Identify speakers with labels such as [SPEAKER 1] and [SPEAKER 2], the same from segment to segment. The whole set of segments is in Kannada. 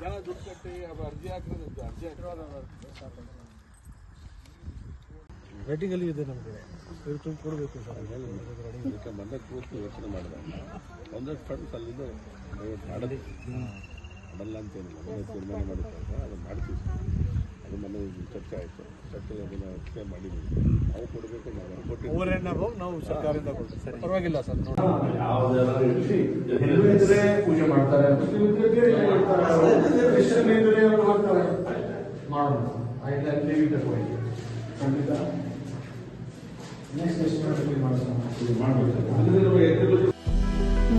[SPEAKER 1] ಜನ ದುಡ್ಡು ಕಟ್ಟಿ ಅರ್ಜಿ ಹಾಕಿದ್ರೆ ಅರ್ಜಿ
[SPEAKER 2] ರೇಟಿಂಗ್ ಅಲ್ಲಿ ಇದೆ ನಮಗೆ ಇವ್ರು ತುಂಬ ಕೊಡಬೇಕು ಸರ್
[SPEAKER 1] ಅದಕ್ಕೆ ಮೊನ್ನೆ ಕೂತು ಯೋಚನೆ ಮಾಡಿದೆ ಒಂದಷ್ಟು ಫಂಡ್ಸ್ ಅಲ್ಲಿಂದ ಮಾಡಲಿ ಮಾಡಲ್ಲ ಅಂತೇನಿಲ್ಲ ತೀರ್ಮಾನ ಮಾಡಿದ್ದಾಗ ಅದನ್ನು ಮಾಡ್ತೀವಿ ಅದು ಮೊನ್ನೆ ಚರ್ಚೆ ಆಯಿತು ಚರ್ಚೆ ಅದನ್ನು ಕ್ಲೇಮ್ ಮಾಡಿದ್ದೀವಿ ನಾವು ಕೊಡಬೇಕು ನಾವು ಕೊಟ್ಟಿದ್ದೀವಿ
[SPEAKER 2] ನಾವು ಸರ್ಕಾರದಿಂದ ಕೊಡ್ತೀವಿ ಪರವಾಗಿಲ್ಲ ಸರ್ ನೋಡಿ
[SPEAKER 3] ಇದ್ರೆ ಪೂಜೆ ಮಾಡ್ತಾರೆ. ಮಾಡೋಣ. ಐದು ಟಿವಿ ತಗೊಳ್ಳಿ ಖಂಡಿತ. ನೆಕ್ಸ್ಟ್ ಎಷ್ಟು ಮಾಡಬೇಕು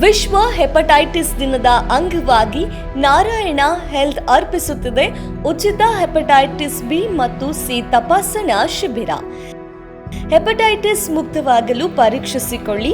[SPEAKER 4] ವಿಶ್ವ ಹೆಪಟೈಟಿಸ್ ದಿನದ ಅಂಗವಾಗಿ ನಾರಾಯಣ ಹೆಲ್ತ್ ಅರ್ಪಿಸುತ್ತಿದೆ. ಉಚಿತ ಹೆಪಟೈಟಿಸ್ ಬಿ ಮತ್ತು ಸಿ ತಪಾಸಣಾ ಶಿಬಿರ. ಹೆಪಟೈಟಿಸ್ ಮುಕ್ತವಾಗಲು ಪರೀಕ್ಷಿಸಿಕೊಳ್ಳಿ.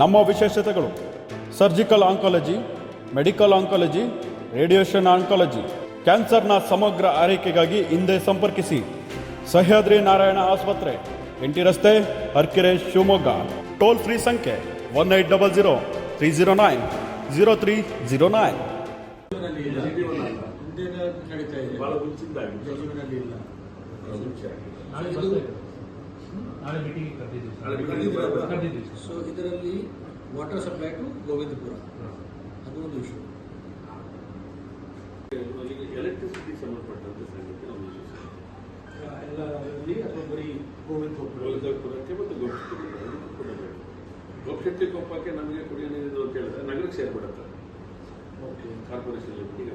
[SPEAKER 5] ನಮ್ಮ ವಿಶೇಷತೆಗಳು surgical oncology medical oncology radiation oncology. ಕ್ಯಾನ್ಸರ್ನ ಸಮಗ್ರ ಆರೈಕೆಗಾಗಿ ಹಿಂದೆ ಸಂಪರ್ಕಿಸಿ. ಸಹ್ಯಾದ್ರಿ ನಾರಾಯಣ ಆಸ್ಪತ್ರೆ ಎಂಟಿ ರಸ್ತೆ ಹರ್ಕೆರೆ ಶಿವಮೊಗ್ಗ. ಟೋಲ್ ಫ್ರೀ ಸಂಖ್ಯೆ one eight double zero three zero nine zero three zero nine.
[SPEAKER 1] ಭಾಳ ಮುಂಚಿಂದಾಗಿ
[SPEAKER 2] ನಾಳೆ ಮೀಟಿಂಗ್
[SPEAKER 1] ಕರೆದಿದ್ದೀವಿ
[SPEAKER 6] ಸೊ ಇದರಲ್ಲಿ ವಾಟರ್ ಸಪ್ಲೈ ಟು ಗೋವಿಂದಪುರ ಅದು ಒಂದು ವಿಷಯ
[SPEAKER 1] ಎಲೆಕ್ಟ್ರಿಸಿಟಿ ಸಂಬಂಧಪಟ್ಟಂತೆ ಸಂಗತಿ ನಮ್ಮ
[SPEAKER 2] ಎಲ್ಲ ಇಲ್ಲಿ ಅಥವಾ ಬರೀ ಗೋವಿಂದ
[SPEAKER 1] ಗೋವಿಂದಪುರಕ್ಕೆ ಮತ್ತು ಗೋಪಶೆಟ್ಟಿ ಕೊಡಬೇಕು ಗೋಪಶೆಟ್ಟಿ ಕೊಪ್ಪಕ್ಕೆ ನಮಗೆ ಕುಡಿಯೋ ನೀರು ಅಂತ ಹೇಳಿದ್ರೆ ನಗರಕ್ಕೆ ಸೇರ್ಬಿಡುತ್ತೆ.
[SPEAKER 2] ಓಕೆ
[SPEAKER 1] ಕಾರ್ಪೊರೇಷನ್ ಲಿಮಿಟಿಗೆ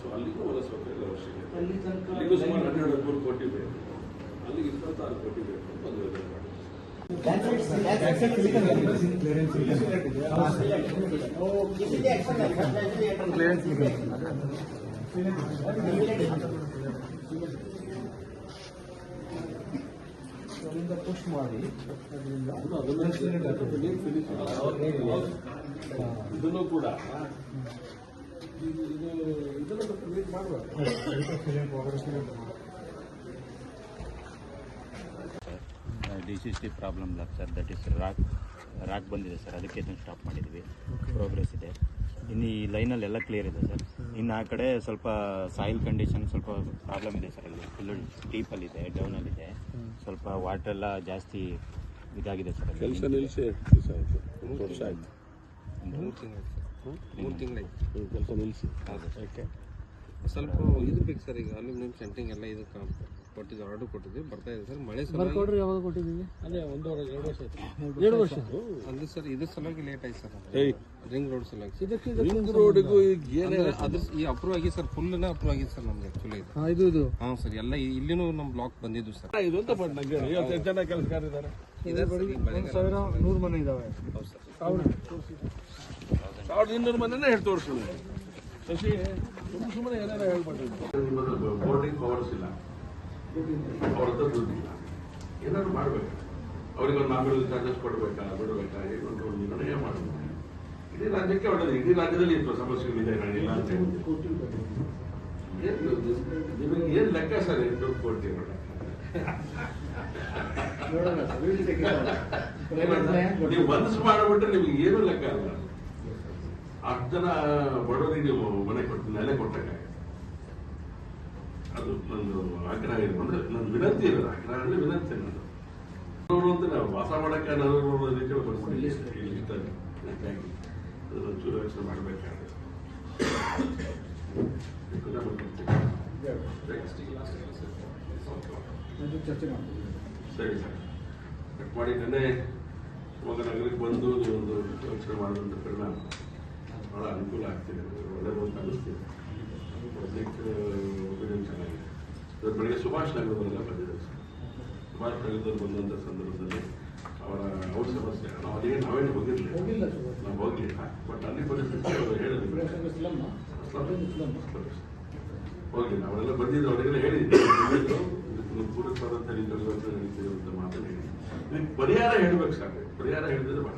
[SPEAKER 1] ಸೊ ಅಲ್ಲಿಗೂ ಹೊಲ ಸೌಕರ್ಯದ ಅವಶ್ಯಕತೆ.
[SPEAKER 2] ಅಲ್ಲಿ ತನಕ
[SPEAKER 1] ಅಲ್ಲಿಗೂ ಸುಮಾರು ಹನ್ನೆರಡು ಹದಿಮೂರು ಕೋಟಿ ಬೇಕು. ಅಲ್ಲಿಗೆ ಇಪ್ಪತ್ತಾರು ಕೋಟಿ ಬೇಕು ಒಂದು ಯೋಜನೆ ಮಾಡಿ
[SPEAKER 2] ಅದರಿಂದ ಪುಷ್ ಮಾಡಿ ಅದರಿಂದ
[SPEAKER 1] ಇದನ್ನು ಕೂಡ ಇದು ಇದು- ಇದನ್ನು ಸ್ವಲ್ಪ ನೀಟ್ ಮಾಡಬೇಕು
[SPEAKER 7] ಡಿ ಸಿ ಸಿ ಪ್ರಾಬ್ಲಮ್ ಇಲ್ಲ sir that is rock rock ಬಂದಿದೆ ಸರ್ ಅದಕ್ಕೆ ಇದನ್ನು ಸ್ಟಾಪ್ ಮಾಡಿದ್ವಿ. ಪ್ರೋಗ್ರೆಸ್ ಇದೆ. ಇನ್ನು ಈ ಲೈನಲ್ಲಿ ಎಲ್ಲ ಕ್ಲಿಯರ್ ಇದೆ ಸರ್ ಇನ್ನು ಆ ಕಡೆ ಸ್ವಲ್ಪ ಸಾಯಿಲ್ ಕಂಡೀಷನ್ ಸ್ವಲ್ಪ ಪ್ರಾಬ್ಲಮ್ ಇದೆ ಸರ್ ಅಲ್ಲಿ. ಫುಲ್ ಡೌನಲ್ಲಿ ಡೌನಲ್ಲಿದೆ ಸ್ವಲ್ಪ ವಾಟರ್ ಎಲ್ಲ ಜಾಸ್ತಿ ಇದಾಗಿದೆ ಸರ್.
[SPEAKER 1] ಕೆಲಸ ನಿಲ್ಲಿಸಿ ಮೂರು ವರ್ಷ ಆಯಿತು.
[SPEAKER 8] ಮೂರು ತಿಂಗಳು ಮೂರು ತಿಂಗಳಾಯ್ತು
[SPEAKER 1] ಕೆಲಸ ನಿಲ್ಲಿಸಿ ಯಾಕೆ
[SPEAKER 8] ಸ್ವಲ್ಪ ಇದು ಬೇಕು ಸರ್ ಈಗ ಅಲ್ಯೂಮಿನಿಯಂ ಸೆಂಟಿಂಗ್ ಎಲ್ಲ ಇದು ಕೊಟ್ಟಿದ್ದು ಆರ್ಡರ್ ಕೊಟ್ಟಿದ್ವಿ ಬರ್ತಾ ಇದೆ ಸರ್. ಮಳೆ ಸಲ
[SPEAKER 2] ಬರ್ಕೊಡ್ರಿ ಯಾವಾಗ ಕೊಟ್ಟಿದ್ದೀವಿ ಅದೇ ಒಂದೂವರೆ ಎರಡು ವರ್ಷ ಆಯ್ತು. ಎರಡು ವರ್ಷ
[SPEAKER 8] ಅಂದ್ರೆ ಸರ್ ಇದ್ರ ಸಲುವಾಗಿ ಲೇಟ್ ಆಯ್ತು ಸರ್ ರಿಂಗ್ ರೋಡ್ ಸಲುವಾಗಿ.
[SPEAKER 2] ಇದಕ್ಕೆ
[SPEAKER 1] ರಿಂಗ್ ರೋಡಿಗೂ ಈಗ ಏನೇ
[SPEAKER 8] ಅಂದ್ರೆ ಅದ್ರ ಈ ಅಪ್ರೂವ್ ಆಗಿ ಸರ್ ಫುಲ್ನ ಅಪ್ರೂವ್ ಆಗಿದೆ ಸರ್ ನಮ್ಗೆ ಆಕ್ಚುಲಿ ಇದು.
[SPEAKER 2] ಹಾಂ ಇದು ಇದು.
[SPEAKER 8] ಹಾಂ ಸರ್ ಎಲ್ಲ ಇಲ್ಲಿನೂ ನಮ್ಮ ಬ್ಲಾಕ್ ಬಂದಿದ್ದು ಸರ್.
[SPEAKER 1] ಇದು ಅಂತ ಬಂದು ನಂಗೆ ಹೇಳಿ? ಇವತ್ತು ಜನ ಕೆಲಸಗಾರಿದ್ದಾರೆ
[SPEAKER 8] ಇದೆ ಸರ್
[SPEAKER 2] ಒಂದು ಸಾವಿರ ನೂರು ಮನೆ ಇದಾವೆ.
[SPEAKER 8] ಹೌದು ಸರ್.
[SPEAKER 1] ಸಾವಿರದ ಇನ್ನೂರು ಮನೆನೇ ಹೇಳಿ ತೋರಿಸ್ತೀನಿ ಶಶಿ ಸುಮ್ಮನೆ ಸುಮ್ಮನೆ ಏನಾರ ಹೇಳ್ಬಿಟ್ಟು ಬೋರ್ಡಿಂಗ್ ಪವರ್ಸ್ ಇಲ್ಲ. ಅವ್ರ ಹತ್ರ ದುಡ್ಡಿಲ್ಲ ಏನಾದ್ರು ಮಾಡಬೇಕಾ. ಅವ್ರಿಗೆ ಒಂದು ನಾಲ್ಕು ಚಾರ್ಜಸ್ ಕೊಡಬೇಕಾ, ಬಿಡಬೇಕಾ ಒಂದು ನಿರ್ಣಯ ಮಾಡಬೇಕು. ಇಡೀ ರಾಜ್ಯಕ್ಕೆ ಒಳ್ಳೆಯದು ಇಡೀ ರಾಜ್ಯದಲ್ಲಿ ಇತ್ತು ಸಮಸ್ಯೆಗಳಿದೆ ಇಲ್ಲ ಅಂತ ಏನು ನಿಮಗೆ ಏನು ಲೆಕ್ಕ ಸರ್ ದುಡ್ಡು ಕೊಡ್ತೀವಿ ನೀವು ಮನಸ್ಸು ಮಾಡಿಬಿಟ್ರೆ ನಿಮ್ಗೆ ಏನು ಲೆಕ್ಕ ಅಲ್ಲ. ಅಷ್ಟು ಜನ ಬಡವರಿಗೆ ನೀವು ಮನೆ ಕೊಟ್ಟು ನೆಲೆ ಕೊಟ್ಟಾಗ ಅದು ನಂದು ಆಗ್ರಹ ಏನು ಅಂದ್ರೆ ನನ್ನ ವಿನಂತಿ ಇರೋದು ಆಗ್ರಹ ಅಂದ್ರೆ ವಿನಂತಿ ನಾನು ಅಂತ ನಾವು ವಾಸ ಮಾಡಕ್ಕೆ ಅನ್ನೋದು ರೀತಿ ಬರ್ಕೊಂಡು ಇಲ್ಲಿ ಇರ್ತಾರೆ ಹಾಗಾಗಿ ಅದನ್ನು ಚೂರು ಯೋಚನೆ ಮಾಡಬೇಕಾದ್ರೆ.
[SPEAKER 3] ಅದು ಚರ್ಚೆ ಮಾಡ್ತೀನಿ.
[SPEAKER 1] ಸರಿ ಸರ್. ಕಟ್ ಮಾಡಿದ್ದೇನೆ ಇವಾಗ ನಗರಕ್ಕೆ ಬಂದು ಒಂದು ಯೋಚನೆ ಮಾಡುವಂಥ ಪರಿಣಾಮ. ಭಾಳ ಅನುಕೂಲ ಆಗ್ತಿದೆ. ಒಳ್ಳೆಯದು ಅಂತ ಅನಿಸ್ತಿದೆ ಪಬ್ಲಿಕ್ ಒಪಿನಿಯನ್ ಚೆನ್ನಾಗಿದೆ. ಇವತ್ತು ಬೆಳಗ್ಗೆ ಸುಭಾಷ್ ನಗರದಲ್ಲೆಲ್ಲ ಬಂದಿದೆ ಸುಭಾಷ್ ನಗರದಲ್ಲಿ ಬಂದಂತ ಸಂದರ್ಭದಲ್ಲಿ ಅವರ ಅವ್ರ ಸಮಸ್ಯೆ. ನಾವು ಅಲ್ಲಿಗೆ ನಾವೇನು ಹೋಗಿರಲಿಲ್ಲ. ನಾವು ಹೋಗಲಿಲ್ಲ. ಬಟ್ ಅಲ್ಲಿ ಪರಿಸ್ಥಿತಿ ಅವರು ಹೇಳಿದ್ರು.
[SPEAKER 3] Slum slum.
[SPEAKER 1] ಹೋಗಿಲ್ಲ. ಅವರೆಲ್ಲ ಬಂದಿದ್ರು. ಅವರಿಗೆಲ್ಲ ಹೇಳಿದ್ರು. ಪೂರಕವಾದಂಥ ರೀತಿಯಲ್ಲಿ ಅಂತ ಇದಕ್ಕೆ ಪರಿಹಾರ ಹೇಳ್ಬೇಕು ಸರ್ ಪರಿಹಾರ ಹೇಳಿದ್ರೆ ಬಹಳ